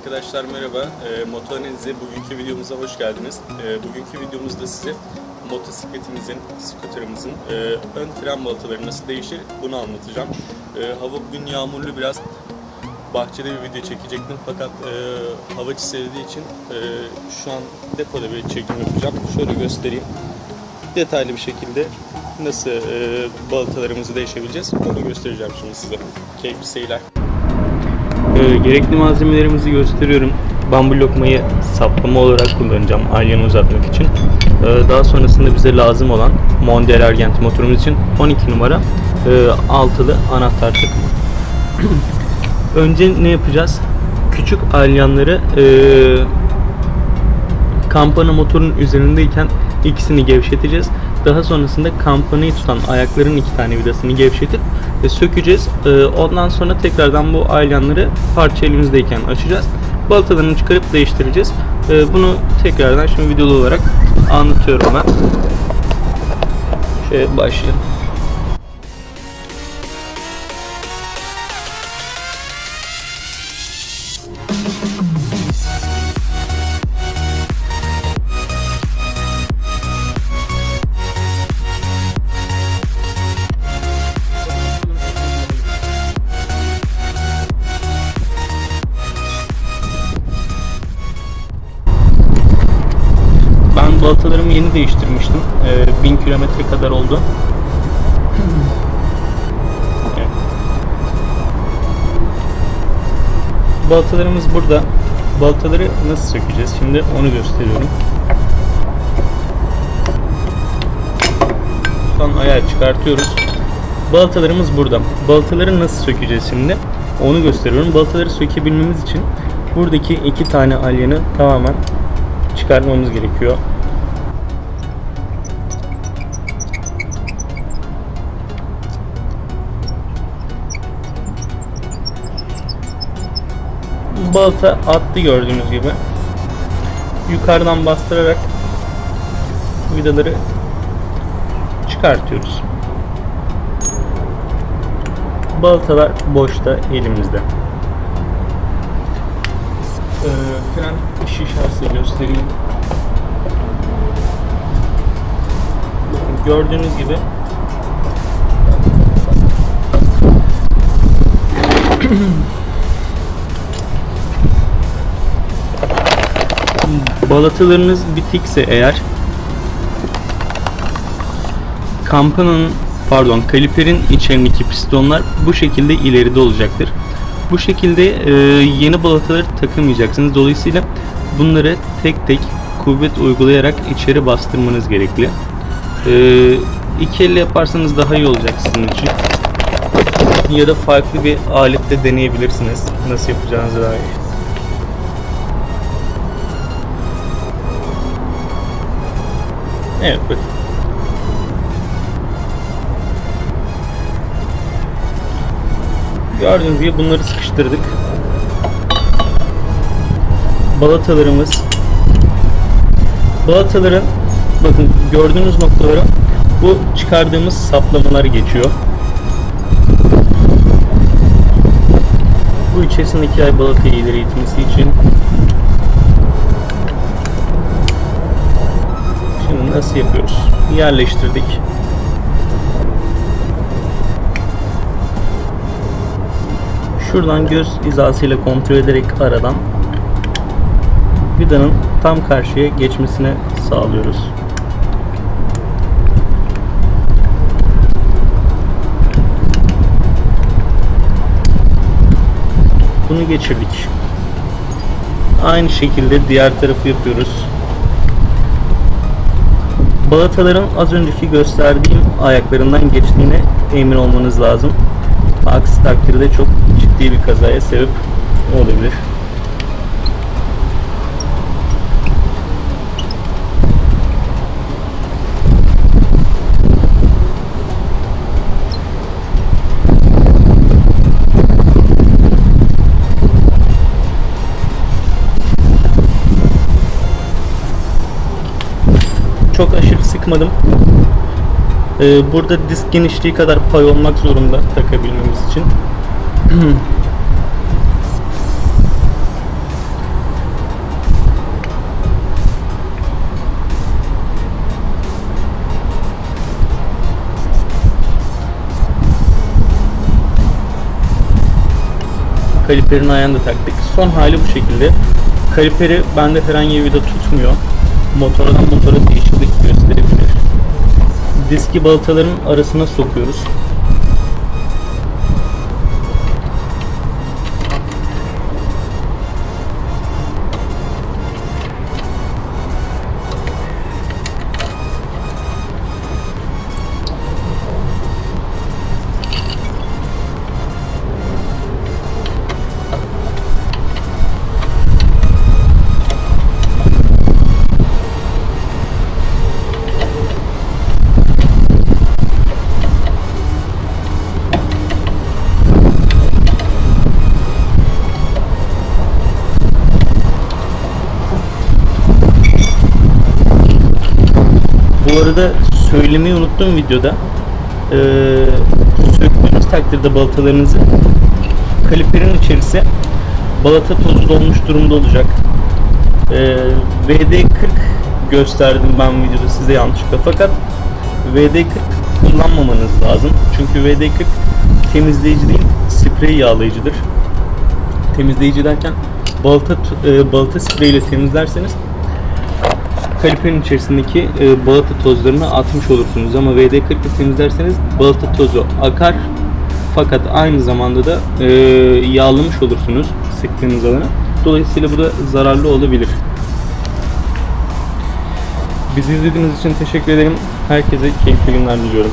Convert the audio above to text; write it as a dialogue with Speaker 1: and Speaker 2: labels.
Speaker 1: Arkadaşlar merhaba. E, Motoanaliz'e bugünkü videomuza hoş geldiniz. E, bugünkü videomuzda size motosikletimizin, skuterimizin e, ön fren balataları nasıl değişir bunu anlatacağım. E, hava bugün yağmurlu biraz. Bahçede bir video çekecektim fakat e, hava çiselediği için e, şu an depoda bir çekim yapacağım. Şöyle göstereyim. Detaylı bir şekilde nasıl e, balatalarımızı değişebileceğiz onu göstereceğim şimdi size. Keyifli seyirler. Ee, gerekli malzemelerimizi gösteriyorum. Bambu lokmayı saplama olarak kullanacağım alyanı uzatmak için. Ee, daha sonrasında bize lazım olan Mondial Argent motorumuz için 12 numara e, altılı anahtar takımı. Önce ne yapacağız? Küçük alyanları e, kampana motorun üzerindeyken ikisini gevşeteceğiz. Daha sonrasında kampanayı tutan ayakların iki tane vidasını gevşetip e, sökeceğiz. E, ondan sonra tekrardan bu aylanları parça elimizdeyken açacağız. Balatalarını çıkarıp değiştireceğiz. E, bunu tekrardan şimdi videolu olarak anlatıyorum ben. Şöyle başlayalım. Balatalarımı yeni değiştirmiştim. Ee, 1000 kilometre kadar oldu. Evet. Balatalarımız burada. Balataları nasıl sökeceğiz? Şimdi onu gösteriyorum. Buradan ayağı çıkartıyoruz. Balatalarımız burada. Balataları nasıl sökeceğiz şimdi? Onu gösteriyorum. Balataları sökebilmemiz için buradaki iki tane alyanı tamamen çıkartmamız gerekiyor. Balta attı gördüğünüz gibi. Yukarıdan bastırarak vidaları çıkartıyoruz. Baltalar boşta elimizde. Ee, fren şişası göstereyim. Gördüğünüz gibi balatalarınız bitikse eğer kampananın pardon kaliperin içerindeki pistonlar bu şekilde ileride olacaktır. Bu şekilde e, yeni balataları takamayacaksınız. Dolayısıyla bunları tek tek kuvvet uygulayarak içeri bastırmanız gerekli. E, iki elle yaparsanız daha iyi olacak sizin için. Ya da farklı bir alette deneyebilirsiniz. Nasıl yapacağınızı dair. Evet bakın. Gördüğünüz gibi bunları sıkıştırdık. Balatalarımız balataların bakın gördüğünüz noktalara bu çıkardığımız saplamalar geçiyor. Bu içerisindeki ay balatayı ileri için nasıl yapıyoruz? Yerleştirdik. Şuradan göz hizasıyla kontrol ederek aradan vidanın tam karşıya geçmesine sağlıyoruz. Bunu geçirdik. Aynı şekilde diğer tarafı yapıyoruz. Balataların az önceki gösterdiğim ayaklarından geçtiğine emin olmanız lazım. Aksi takdirde çok ciddi bir kazaya sebep olabilir. çok aşırı sıkmadım. Ee, burada disk genişliği kadar pay olmak zorunda takabilmemiz için. kaliperin ayağını da taktık. Son hali bu şekilde. Kaliperi bende herhangi bir vida tutmuyor. Motordan motora değişik Diski balataların arasına sokuyoruz. Arada söylemeyi unuttum videoda. Ee, söktüğünüz takdirde balatalarınızı kaliperin içerisi balata tozu dolmuş durumda olacak. Ee, VD40 gösterdim ben videoda size yanlışlıkla fakat VD40 kullanmamanız lazım. Çünkü VD40 temizleyici değil, sprey yağlayıcıdır. Temizleyici derken balata e, balata sprey ile temizlerseniz kaliperin içerisindeki e, balata tozlarını atmış olursunuz ama VD40 ile temizlerseniz balata tozu akar fakat aynı zamanda da e, yağlamış olursunuz sıktığınız alana. Dolayısıyla bu da zararlı olabilir. Bizi izlediğiniz için teşekkür ederim. Herkese keyifli günler diliyorum.